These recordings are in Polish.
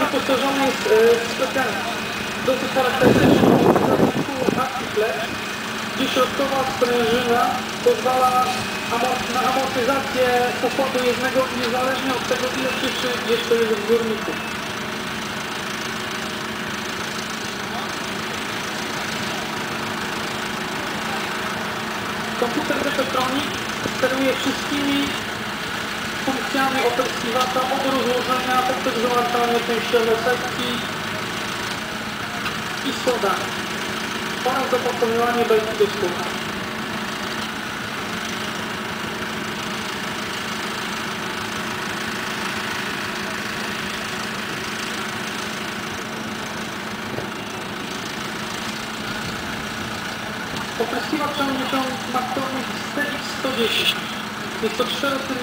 wyposażony jest e, w specjalny, dosyć akcji flash, gdzie środkowa sprężyna pozwala na amortyzację pokładu jednego niezależnie od tego ile cieczy jeszcze jest w górniku. Komputer Defectronic steruje wszystkimi funkcjami opryskiwacza od rozłożenia poprzez wyłączanie częściowe sekcji i składania oraz zapakowywanie belki do skóra. Opryskiwacz ciągnie ciąg Maktonik CX110. Jest to który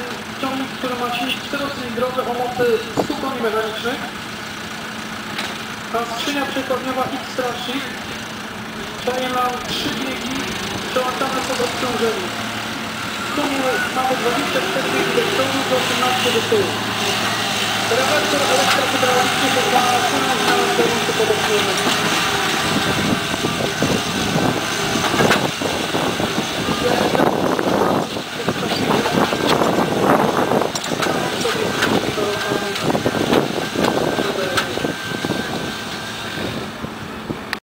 ma silnik czterocylindrowy o mocy 100 koni mechanicznych. A skrzynia przekładniowa X-Tra Shift daje nam 3 biegi przełączane pod obciążeniem. W sumie mamy 24 biegi do przodu, do 18 do tyłu. Rewerser elektrohydrauliczny